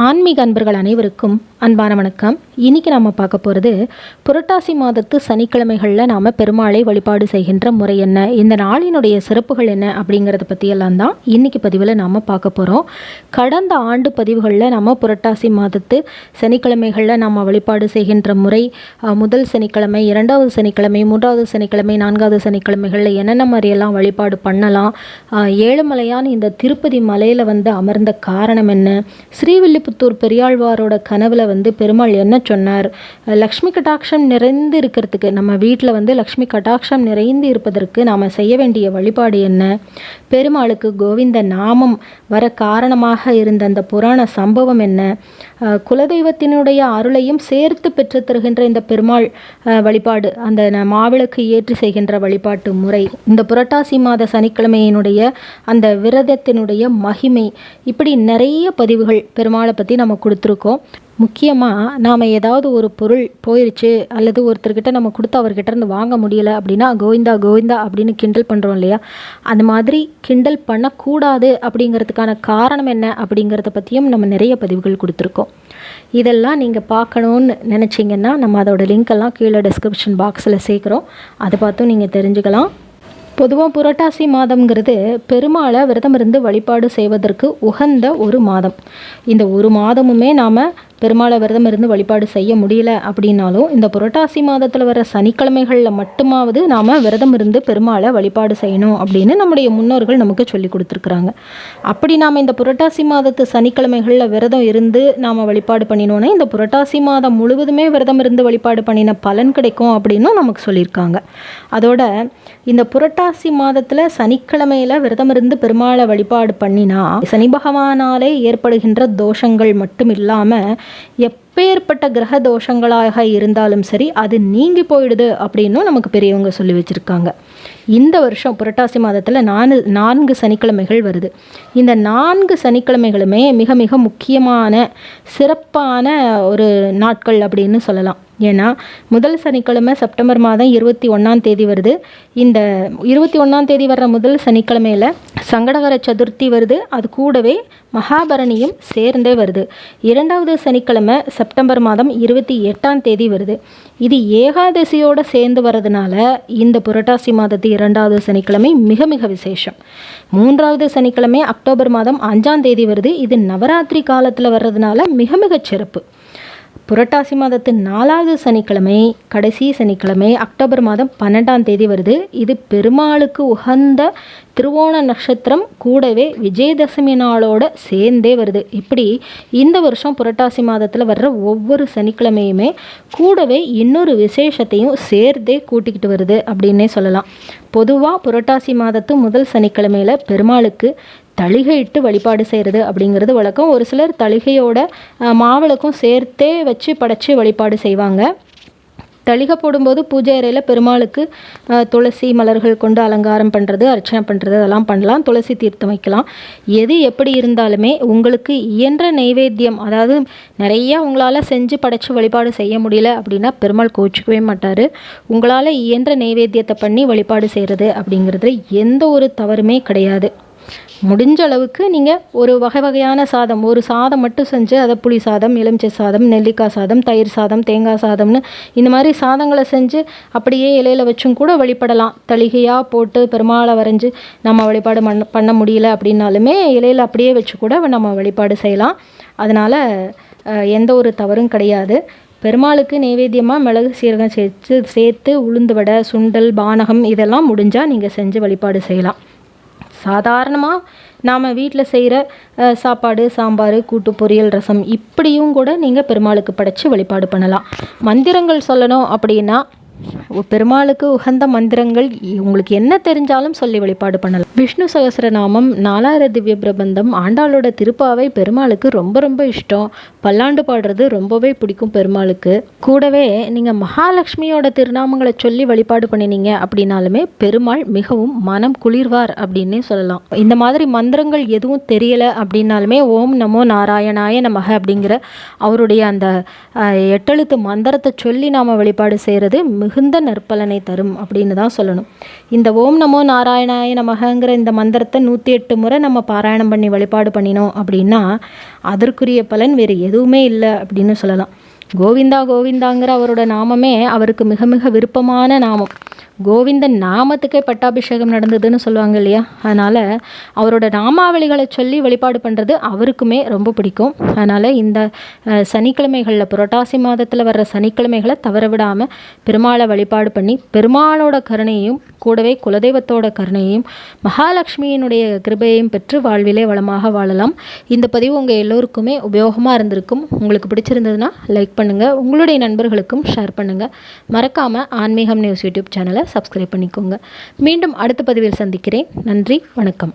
ஆன்மீக அன்பர்கள் அனைவருக்கும் அன்பான வணக்கம். இன்னைக்கு நாம் பார்க்க போகிறது புரட்டாசி மாதத்து சனிக்கிழமைகளில் நாம் பெருமாளை வழிபாடு செய்கின்ற முறை என்ன இந்த நாளினுடைய சிறப்புகள் என்ன அப்படிங்கிறத பற்றியெல்லாம் தான் இன்றைக்கி பதிவில் நாம் பார்க்க போகிறோம் கடந்த ஆண்டு பதிவுகளில் நம்ம புரட்டாசி மாதத்து சனிக்கிழமைகளில் நாம் வழிபாடு செய்கின்ற முறை முதல் சனிக்கிழமை இரண்டாவது சனிக்கிழமை மூன்றாவது சனிக்கிழமை நான்காவது சனிக்கிழமைகளில் என்னென்ன மாதிரியெல்லாம் வழிபாடு பண்ணலாம் ஏழுமலையான ஏழுமலையான் இந்த திருப்பதி மலையில் வந்து அமர்ந்த காரணம் என்ன ஸ்ரீவில்லி ஸ்ரீவில்லிபுத்தூர் பெரியாழ்வாரோட கனவுல வந்து பெருமாள் என்ன சொன்னார்? லக்ஷ்மி கட்டாட்சம் நிறைந்து இருக்கிறதுக்கு நம்ம வீட்டில் வந்து லக்ஷ்மி கட்டாட்சம் நிறைந்து இருப்பதற்கு நாம் செய்ய வேண்டிய வழிபாடு என்ன? பெருமாளுக்கு கோவிந்த நாமம் வர காரணமாக இருந்த அந்த புராண சம்பவம் என்ன? குலதெய்வத்தினுடைய அருளையும் சேர்த்து பெற்று தருகின்ற இந்த பெருமாள் வழிபாடு அந்த மாவிளக்கு ஏற்றி செய்கின்ற வழிபாட்டு முறை இந்த புரட்டாசி மாத சனிக்கிழமையினுடைய அந்த விரதத்தினுடைய மகிமை இப்படி நிறைய பதிவுகள் பெருமாளை பற்றி நம்ம கொடுத்துருக்கோம். முக்கியமாக நாம் ஏதாவது ஒரு பொருள் போயிடுச்சு அல்லது ஒருத்தர்கிட்ட நம்ம கொடுத்து அவர்கிட்ட இருந்து வாங்க முடியல அப்படின்னா கோவிந்தா கோவிந்தா அப்படின்னு கிண்டல் பண்ணுறோம் இல்லையா? அந்த மாதிரி கிண்டல் பண்ணக்கூடாது அப்படிங்கிறதுக்கான காரணம் என்ன அப்படிங்கிறத பற்றியும் நம்ம நிறைய பதிவுகள் கொடுத்துருக்கோம். இதெல்லாம் நீங்கள் பார்க்கணுன்னு நினச்சிங்கன்னா நம்ம அதோட லிங்க் எல்லாம் கீழே டிஸ்கிரிப்ஷன் பாக்ஸில் சேர்க்குறோம். அதை பார்த்தும் நீங்கள் தெரிஞ்சுக்கலாம். பொதுவாக புரட்டாசி மாதம்ங்கிறது பெருமாளை விரதம் இருந்து வழிபாடு செய்வதற்கு உகந்த ஒரு மாதம். இந்த ஒரு மாதமுமே நாம் பெருமாளை விரதம் இருந்து வழிபாடு செய்ய முடியல அப்படின்னாலும் இந்த புரட்டாசி மாதத்தில் வர சனிக்கிழமைகளில் மட்டுமாவது நாம் விரதம் இருந்து பெருமாளை வழிபாடு செய்யணும் அப்படின்னு நம்முடைய முன்னோர்கள் நமக்கு சொல்லி கொடுத்துருக்குறாங்க. அப்படி நாம் இந்த புரட்டாசி மாதத்து சனிக்கிழமைகளில் விரதம் இருந்து நாம் வழிபாடு பண்ணினோன்னா இந்த புரட்டாசி மாதம் முழுவதுமே விரதம் இருந்து வழிபாடு பண்ணின பலன் கிடைக்கும் அப்படின்னும் நமக்கு சொல்லியிருக்காங்க. அதோட இந்த புரட்டாசி மாதத்தில் சனிக்கிழமையில் விரதம் இருந்து பெருமாளை வழிபாடு பண்ணினா சனி பகவானாலே ஏற்படுகின்ற தோஷங்கள் மட்டும் இல்லாமல் எப்பேற்பட்ட கிரக தோஷங்களாக இருந்தாலும் சரி அது நீங்கி போயிடுது அப்படின்னும் நமக்கு பெரியவங்க சொல்லி வச்சுருக்காங்க. இந்த வருஷம் புரட்டாசி மாதத்தில் நாலு நான்கு சனிக்கிழமைகள் வருது. இந்த நான்கு சனிக்கிழமைகளுமே மிக மிக முக்கியமான சிறப்பான ஒரு நாட்கள் அப்படின்னு சொல்லலாம். ஏன்னா முதல் சனிக்கிழமை செப்டம்பர் மாதம் இருபத்தி ஒன்றாம் தேதி வருது. இந்த இருபத்தி ஒன்றாம் தேதி வர்ற முதல் சனிக்கிழமையில் சங்கடகர சதுர்த்தி வருது. அது கூடவே மகாபரணியும் சேர்ந்தே வருது. இரண்டாவது சனிக்கிழமை செப்டம்பர் மாதம் இருபத்தி எட்டாம் தேதி வருது. இது ஏகாதசியோடு சேர்ந்து வர்றதுனால இந்த புரட்டாசி மாதத்து இரண்டாவது சனிக்கிழமை மிக மிக விசேஷம். மூன்றாவது சனிக்கிழமை அக்டோபர் மாதம் அஞ்சாம் தேதி வருது. இது நவராத்திரி காலத்தில் வர்றதுனால மிக மிகச் சிறப்பு. புரட்டாசி மாதத்து நாலாவது சனிக்கிழமை கடைசி சனிக்கிழமை அக்டோபர் மாதம் பன்னெண்டாம் தேதி வருது. இது பெருமாளுக்கு உகந்த திருவோண நட்சத்திரம் கூடவே விஜயதசமி நாளோட சேர்ந்தே வருது. இப்படி இந்த வருஷம் புரட்டாசி மாதத்தில் வர்ற ஒவ்வொரு சனிக்கிழமையுமே கூடவே இன்னொரு விசேஷத்தையும் சேர்த்தே கூட்டிக்கிட்டு வருது அப்படின்னே சொல்லலாம். பொதுவாக புரட்டாசி மாதத்து முதல் சனிக்கிழமையில் பெருமாளுக்கு தளிகையிட்டு வழிபாடு செய்கிறது அப்படிங்கிறது வழக்கம். ஒரு சிலர் தளிகையோட மாவிளக்கும் சேர்த்தே வச்சு படைச்சி வழிபாடு செய்வாங்க. தளிகை போடும்போது பூஜை அறையில் பெருமாளுக்கு துளசி மலர்கள் கொண்டு அலங்காரம் பண்ணுறது அர்ச்சனை பண்ணுறது அதெல்லாம் பண்ணலாம். துளசி தீர்த்தம் வைக்கலாம். எது எப்படி இருந்தாலுமே உங்களுக்கு இயன்ற நைவேத்தியம் அதாவது நிறைய உங்களால் செஞ்சு படைச்சி வழிபாடு செய்ய முடியல அப்படின்னா பெருமாள் கோச்சிக்கவே மாட்டார். உங்களால் இயன்ற நைவேத்தியத்தை பண்ணி வழிபாடு செய்கிறது அப்படிங்கிறது எந்த ஒரு தவறுமே கிடையாது. முடிஞ்ச அளவுக்கு நீங்கள் ஒரு வகை வகையான சாதம் ஒரு சாதம் மட்டும் செஞ்சு அதை புளி சாதம் எலுமிச்சை சாதம் நெல்லிக்காய் சாதம் தயிர் சாதம் தேங்காய் சாதம்னு இந்த மாதிரி சாதங்களை செஞ்சு அப்படியே இலையில் வச்சும் கூட வழிபடலாம். தளிகையாக போட்டு பெருமாளை வரைஞ்சி நம்ம வழிபாடு பண்ண பண்ண முடியல அப்படின்னாலுமே இலையில் அப்படியே வச்சு கூட நம்ம வழிபாடு செய்யலாம். அதனால் எந்த ஒரு தவறும் கிடையாது. பெருமாளுக்கு நைவேத்தியமாக மிளகு சீரகம் சேர்த்து சேர்த்து உளுந்து வடை சுண்டல் பானகம் இதெல்லாம் முடிஞ்சால் நீங்கள் செஞ்சு வழிபாடு செய்யலாம். சாதாரணமாக நாம் வீட்டில் செய்கிற சாப்பாடு சாம்பார் கூட்டு பொரியல் ரசம் இப்படியும் கூட நீங்கள் பெருமாளுக்கு படைத்து வழிபாடு பண்ணலாம். மந்திரங்கள் சொல்லணும் அப்படின்னா பெருமாளுக்கு உகந்த மந்திரங்கள் இ- உங்களுக்கு என்ன தெரிஞ்சாலும் சொல்லி வழிபாடு பண்ணலாம். விஷ்ணு சகசரநாமம் நாலாயிர திவ்ய பிரபந்தம் ஆண்டாளோட திருப்பாவை பெருமாளுக்கு ரொம்ப ரொம்ப இஷ்டம். பல்லாண்டு பாடுறது ரொம்பவே பிடிக்கும் பெருமாளுக்கு. கூடவே நீங்கள் மகாலட்சுமியோட திருநாமங்களை சொல்லி வழிபாடு பண்ணினீங்க அப்படின்னாலுமே பெருமாள் மிகவும் மனம் குளிர்வார் அப்படின்னே சொல்லலாம். இந்த மாதிரி மந்திரங்கள் எதுவும் தெரியல அப்படின்னாலுமே ஓம் நமோ நாராயணாய நமக அப்படிங்கிற அவருடைய அந்த எட்டெழுத்து மந்திரத்தை சொல்லி நாம் வழிபாடு செய்கிறது மிக மிகுந்த நற்பலனை தரும் அப்படின்னு தான் சொல்லணும். இந்த ஓம் நமோ நாராயணாய நமகங்கிற இந்த மந்திரத்தை நூற்றி எட்டு முறை நம்ம பாராயணம் பண்ணி வழிபாடு பண்ணினோம் அப்படின்னா அதற்குரிய பலன் வேறு எதுவுமே இல்லை அப்படின்னு சொல்லலாம். கோவிந்தா கோவிந்தாங்கிற அவரோட நாமமே அவருக்கு மிக மிக விருப்பமான நாமம். கோவிந்தன் நாமத்துக்கே பட்டாபிஷேகம் நடந்ததுன்னு சொல்லுவாங்க இல்லையா? அதனால் அவரோட நாமாவளிகளை சொல்லி வழிபாடு பண்ணுறது அவருக்குமே ரொம்ப பிடிக்கும். அதனால் இந்த சனிக்கிழமைகளில் புரட்டாசி மாதத்தில் வர்ற சனிக்கிழமைகளை தவற விடாமல் பெருமாளை வழிபாடு பண்ணி பெருமாளோட கருணையும் கூடவே குலதெய்வத்தோட கருணையும் மகாலட்சுமியினுடைய கிருபையையும் பெற்று வாழ்விலே வளமாக வாழலாம். இந்த பதிவு உங்கள் எல்லோருக்குமே உபயோகமாக இருந்திருக்கும். உங்களுக்கு பிடிச்சிருந்ததுன்னா லைக் பண்ணுங்கள் உங்களுடைய நண்பர்களுக்கும் ஷேர் பண்ணுங்கள் மறக்காமல் ஆன்மீகம் நியூஸ் யூடியூப் சேனலை சப்ஸ்கிரைப் பண்ணிக்கோங்க. மீண்டும் அடுத்த பதிவில் சந்திக்கிறேன். நன்றி வணக்கம்.